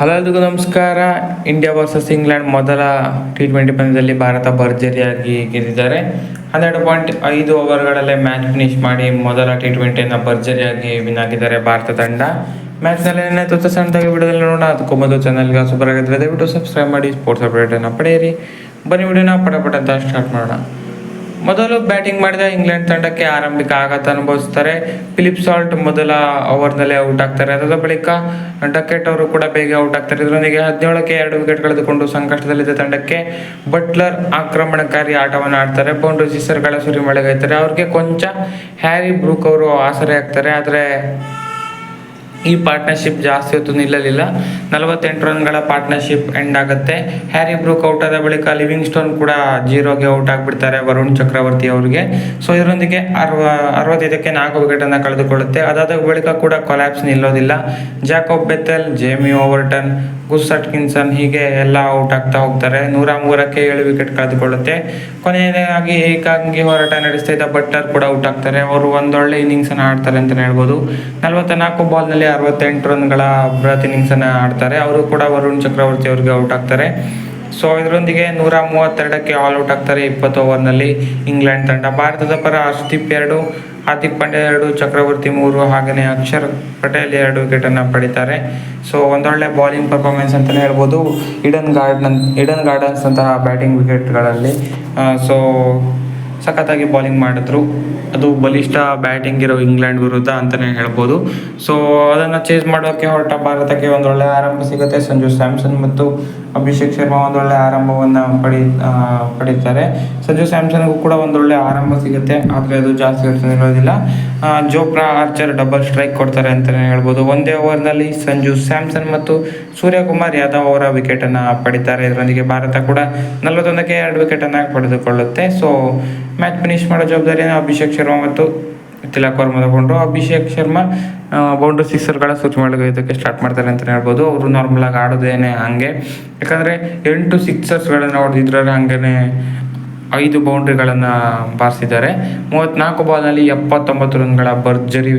Hello ನಮಸ್ಕಾರ. India versus England ಮೊದಲ T twenty ಪಂದ್ಯದಲ್ಲಿ ಭಾರತ ಭರ್ಜರಿಯಾಗಿ ಗೆದ್ದಿದ್ದಾರೆ. ಹನ್ನೆರಡು ಪಾಯಿಂಟ್ ಐದು ಓವರ್ಗಳಲ್ಲೇ ಮ್ಯಾಚ್ ಫಿನಿಶ್ ಮಾಡಿ ಮೊದಲ ಟಿ ಟ್ವೆಂಟಿಯನ್ನು ಭರ್ಜರಿಯಾಗಿ ವಿನ್ ಆಗಿದ್ದಾರೆ ಭಾರತ ತಂಡ. ಮ್ಯಾಚ್ನಲ್ಲಿ ಏನಾಯ್ತು ತುತ್ತ ಸಣ್ಣದಾಗಿ ವಿಡಿಯೋದಲ್ಲಿ ನೋಡೋಣ. ಅದಕ್ಕೂ ಮೊದಲು ಚಾನಲ್ಗೆ ಸೂಪರ್ ಆಗಿದ್ರೆ ದಯವಿಟ್ಟು ಸಬ್ಸ್ಕ್ರೈಬ್ ಮಾಡಿ ಸ್ಪೋರ್ಟ್ಸ್ ಅಪ್ಡೇಟನ್ನು ಪಡೆಯಿರಿ. ಬನ್ನಿ ವಿಡಿಯೋನ ಪಟ ಪಟ ಸ್ಟಾರ್ಟ್ ಮಾಡೋಣ. ಮೊದಲು ಬ್ಯಾಟಿಂಗ್ ಮಾಡಿದ ಇಂಗ್ಲೆಂಡ್ ತಂಡಕ್ಕೆ ಆರಂಭಿಕ ಆಘಾತ ಅನುಭವಿಸ್ತಾರೆ. ಫಿಲಿಪ್ ಸಾಲ್ಟ್ ಮೊದಲ ಓವರ್ನಲ್ಲೇ ಔಟ್ ಆಗ್ತಾರೆ. ಅದರ ಬಳಿಕ ಡಕೆಟ್ ಅವರು ಕೂಡ ಬೇಗ ಔಟ್ ಆಗ್ತಾರೆ. ಇದರೊಂದಿಗೆ ಹದಿನೇಳಕ್ಕೆ ಎರಡು ವಿಕೆಟ್ ಕಳೆದುಕೊಂಡು ಸಂಕಷ್ಟದಲ್ಲಿದ್ದ ತಂಡಕ್ಕೆ ಬಟ್ಲರ್ ಆಕ್ರಮಣಕಾರಿ ಆಟವನ್ನು ಆಡ್ತಾರೆ. ಬೌಂಡ್ರಿ ಸಿಸರ್ಗಳ ಸುರಿಮಳೆಗೈತಾರೆ. ಅವ್ರಿಗೆ ಕೊಂಚ ಹ್ಯಾರಿ ಬ್ರೂಕ್ ಅವರು ಆಸರೆ ಆಗ್ತಾರೆ. ಆದರೆ ಈ ಪಾರ್ಟ್ನರ್ಶಿಪ್ ಜಾಸ್ತಿ ಹೊತ್ತು ನಿಲ್ಲಲಿಲ್ಲ. ನಲವತ್ತೆಂಟು ರನ್ಗಳ ಪಾರ್ಟ್ನರ್ಶಿಪ್ ಎಂಡ್ ಆಗುತ್ತೆ. ಹ್ಯಾರಿ ಬ್ರೂಕ್ ಔಟ್ ಆದ ಬಳಿಕ ಲಿವಿಂಗ್ ಸ್ಟೋನ್ ಕೂಡ ಜೀರೋಗೆ ಔಟ್ ಆಗಿಬಿಡ್ತಾರೆ ವರುಣ್ ಚಕ್ರವರ್ತಿ ಅವರಿಗೆ. ಸೊ ಇದರೊಂದಿಗೆ ಅರವ, ಅರವತ್ತೈದಕ್ಕೆ ನಾಲ್ಕು ವಿಕೆಟನ್ನು ಕಳೆದುಕೊಳ್ಳುತ್ತೆ. ಅದಾದ ಬಳಿಕ ಕೂಡ collapse ನಿಲ್ಲೋದಿಲ್ಲ. Jacob Bethell Jamie Overton Gus Atkinson ಹೀಗೆ ಎಲ್ಲ ಔಟ್ ಆಗ್ತಾ ಹೋಗ್ತಾರೆ. ನೂರ ಮೂರಕ್ಕೆ ಏಳು ವಿಕೆಟ್ ಕಳೆದುಕೊಳ್ಳುತ್ತೆ. ಕೊನೆಯದಾಗಿ ಏಕಾಂಗಿ ಹೋರಾಟ ನಡೆಸ್ತಾ ಇದ್ದ ಬಟ್ಟರ್ ಕೂಡ ಔಟ್ ಆಗ್ತಾರೆ. ಅವರು ಒಂದೊಳ್ಳೆ ಇನ್ನಿಂಗ್ಸ್ ಅನ್ನು ಆಡ್ತಾರೆ ಅಂತಲೇ ಹೇಳ್ಬೋದು. ನಲವತ್ತ ನಾಲ್ಕು ಬಾಲ್ನಲ್ಲಿ ಅರವತ್ತೆಂಟು ರನ್ಗಳ ಬೃಹತ್ ಇನ್ನಿಂಗ್ಸ್ ಅನ್ನು ಆಡ್ತಾರೆ. ಅವರು ಕೂಡ ವರುಣ್ ಚಕ್ರವರ್ತಿ ಅವ್ರಿಗೆ ಔಟ್ ಆಗ್ತಾರೆ. ಸೊ ಇದರೊಂದಿಗೆ ನೂರ ಮೂವತ್ತೆರಡಕ್ಕೆ ಆಲ್ ಔಟ್ ಆಗ್ತಾರೆ ಇಪ್ಪತ್ತು ಓವರ್ನಲ್ಲಿ ಇಂಗ್ಲೆಂಡ್ ತಂಡ. ಭಾರತದ ಪರ ಹರ್ಷದೀಪ್ ಎರಡು, ಹಾರ್ದಿಕ್ ಪಾಂಡ್ಯ ಎರಡು, ಚಕ್ರವರ್ತಿ ಮೂರು ಹಾಗೆಯೇ ಅಕ್ಷರ್ ಪಟೇಲ್ ಎರಡು ವಿಕೆಟನ್ನು ಪಡಿತಾರೆ. ಸೊ ಒಂದೊಳ್ಳೆ ಬೌಲಿಂಗ್ ಪರ್ಫಾರ್ಮೆನ್ಸ್ ಅಂತಲೇ ಹೇಳ್ಬೋದು. ಇಡನ್ ಗಾರ್ಡನ್ ಇಡನ್ ಗಾರ್ಡನ್ಸ್ ಅಂತಹ ಬ್ಯಾಟಿಂಗ್ ವಿಕೆಟ್ಗಳಲ್ಲಿ ಸೊ ಸಖತ್ತಾಗಿ ಬೌಲಿಂಗ್ ಮಾಡಿದ್ರು. ಅದು ಬಲಿಷ್ಠ ಬ್ಯಾಟಿಂಗ್ ಇರೋ ಇಂಗ್ಲೆಂಡ್ ವಿರುದ್ಧ ಅಂತಲೇ ಹೇಳ್ಬೋದು. ಸೊ ಅದನ್ನು ಚೇಸ್ ಮಾಡೋಕ್ಕೆ ಹೊರಟ ಭಾರತಕ್ಕೆ ಒಂದೊಳ್ಳೆ ಆರಂಭ ಸಿಗುತ್ತೆ. ಸಂಜು ಸ್ಯಾಮ್ಸನ್ ಮತ್ತು ಅಭಿಷೇಕ್ ಶರ್ಮಾ ಒಂದೊಳ್ಳೆ ಆರಂಭವನ್ನು ಪಡಿ ಪಡೀತಾರೆ. ಸಂಜು ಸ್ಯಾಮ್ಸನ್ಗೂ ಕೂಡ ಒಂದೊಳ್ಳೆ ಆರಂಭ ಸಿಗುತ್ತೆ. ಆದರೆ ಅದು ಜಾಸ್ತಿ ಇರೋದಿಲ್ಲ. ಜೋಪ್ರಾ ಆರ್ಚರ್ ಡಬಲ್ ಸ್ಟ್ರೈಕ್ ಕೊಡ್ತಾರೆ ಅಂತಲೇ ಹೇಳ್ಬೋದು. ಒಂದೇ ಓವರ್ನಲ್ಲಿ ಸಂಜು ಸ್ಯಾಮ್ಸನ್ ಮತ್ತು ಸೂರ್ಯಕುಮಾರ್ ಯಾದವ್ ಅವರ ವಿಕೆಟನ್ನು ಪಡಿತಾರೆ. ಇದರೊಂದಿಗೆ ಭಾರತ ಕೂಡ ನಲವತ್ತೊಂದಕ್ಕೆ ಎರಡು ವಿಕೆಟನ್ನು ಪಡೆದುಕೊಳ್ಳುತ್ತೆ. ಸೊ ಮ್ಯಾಚ್ ಫಿನಿಶ್ ಮಾಡೋ ಜವಾಬ್ದಾರಿಯನ್ನು ಅಭಿಷೇಕ್ ಶರ್ಮಾ ಮತ್ತು ತಿಲಕ್ ವರ್ಮ ತಗೊಂಡ್ರು ಅಭಿಷೇಕ್ ಶರ್ಮಾ ಬೌಂಡ್ರಿ ಸಿಕ್ಸರ್ಗಳ ಸ್ವಿಚ್ ಮಾಡೋದಕ್ಕೆ ಸ್ಟಾರ್ಟ್ ಮಾಡ್ತಾರೆ ಅಂತಲೇ ಹೇಳ್ಬೋದು. ಅವರು ನಾರ್ಮಲ್ ಆಗಿ ಆಡೋದೇನೆ ಹಂಗೆ. ಯಾಕಂದರೆ ಎಂಟು ಸಿಕ್ಸರ್ಸ್ಗಳನ್ನು ಹೊಡೆದಿದ್ರೆ ಹಂಗೇ ಐದು ಬೌಂಡ್ರಿಗಳನ್ನು ಬಾರಿಸಿದ್ದಾರೆ. ಮೂವತ್ತ್ನಾಲ್ಕು ಬಾಲ್ನಲ್ಲಿ ಎಪ್ಪತ್ತೊಂಬತ್ತು ರನ್ಗಳ ಭರ್ಜರಿ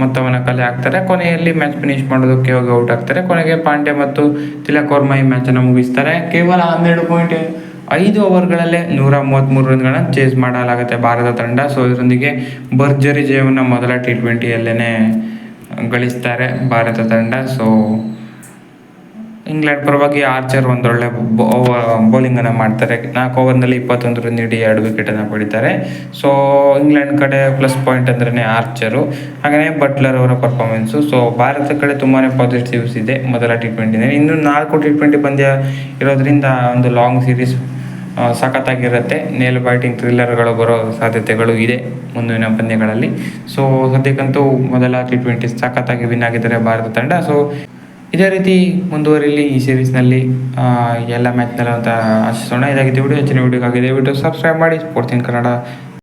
ಮೊತ್ತವನ್ನು ಕಲೆ ಹಾಕ್ತಾರೆ. ಕೊನೆಯಲ್ಲಿ ಮ್ಯಾಚ್ ಫಿನಿಶ್ ಮಾಡೋದಕ್ಕೆ ಹೋಗಿ ಔಟ್ ಆಗ್ತಾರೆ. ಕೊನೆಗೆ ಪಾಂಡ್ಯ ಮತ್ತು ತಿಲಕ್ ವರ್ಮ ಈ ಮ್ಯಾಚನ್ನು ಮುಗಿಸ್ತಾರೆ. ಕೇವಲ ಹನ್ನೆರಡು ಪಾಯಿಂಟ್ ಐದು ಓವರ್ಗಳಲ್ಲೇ ನೂರ ಮೂವತ್ತ್ಮೂರು ರನ್ಗಳನ್ನು ಚೇಸ್ ಮಾಡಲಾಗುತ್ತೆ ಭಾರತ ತಂಡ. ಸೊ ಇದರೊಂದಿಗೆ ಭರ್ಜರಿ ಜಯವನ್ನು ಮೊದಲ ಟಿ ಟ್ವೆಂಟಿಯಲ್ಲೇ ಗಳಿಸ್ತಾರೆ ಭಾರತ ತಂಡ. ಸೊ ಇಂಗ್ಲೆಂಡ್ ಪರವಾಗಿ ಆರ್ಚರ್ ಒಂದೊಳ್ಳೆ ಬೌಲಿಂಗನ್ನು ಮಾಡ್ತಾರೆ. ನಾಲ್ಕು ಓವರ್ನಲ್ಲಿ ಇಪ್ಪತ್ತೊಂದು ರನ್ ನೀಡಿ ಎರಡು ವಿಕೆಟನ್ನು ಪಡಿತಾರೆ. ಸೊ ಇಂಗ್ಲೆಂಡ್ ಕಡೆ ಪ್ಲಸ್ ಪಾಯಿಂಟ್ ಅಂದ್ರೆ ಆರ್ಚರು. ಹಾಗೆಯೇ ಬಟ್ಲರ್ ಅವರ ಪರ್ಫಾರ್ಮೆನ್ಸು ಸೊ ಭಾರತ ಕಡೆ ತುಂಬಾ ಪಾಸಿಟಿವ್ಸ್ ಇದೆ ಮೊದಲ ಟಿ ಟ್ವೆಂಟಿನಲ್ಲಿ ಇನ್ನು ನಾಲ್ಕು ಟಿ ಟ್ವೆಂಟಿ ಪಂದ್ಯ ಇರೋದ್ರಿಂದ ಒಂದು ಲಾಂಗ್ ಸೀರೀಸ್ ಸಖತ್ತಾಗಿರುತ್ತೆ. ನೇಲ್ ಬೈಟಿಂಗ್ ಥ್ರಿಲ್ಲರ್ಗಳು ಬರೋ ಸಾಧ್ಯತೆಗಳು ಇದೆ ಮುಂದಿನ ಪಂದ್ಯಗಳಲ್ಲಿ. ಸೊ ಸದ್ಯಕ್ಕಂತೂ ಮೊದಲ ಟಿ ಟ್ವೆಂಟಿ ಸಖತ್ತಾಗಿ ವಿನ್ ಆಗಿದ್ದಾರೆ ಭಾರತ ತಂಡ. ಸೊ ಇದೇ ರೀತಿ ಮುಂದುವರಿಲಿ ಈ ಸೀರೀಸ್ನಲ್ಲಿ ಎಲ್ಲ ಮ್ಯಾಚ್ನಲ್ಲಿ ಅಂತ ಆಶಿಸೋಣ. ಇದಾಗಿದ್ದು ವಿಡಿಯೋ ಹೆಚ್ಚಿನ ವಿಡಿಯೋಗಾಗಿ ವಿಡಿಯೋ ಸಬ್ಸ್ಕ್ರೈಬ್ ಮಾಡಿ. Sports in Kannada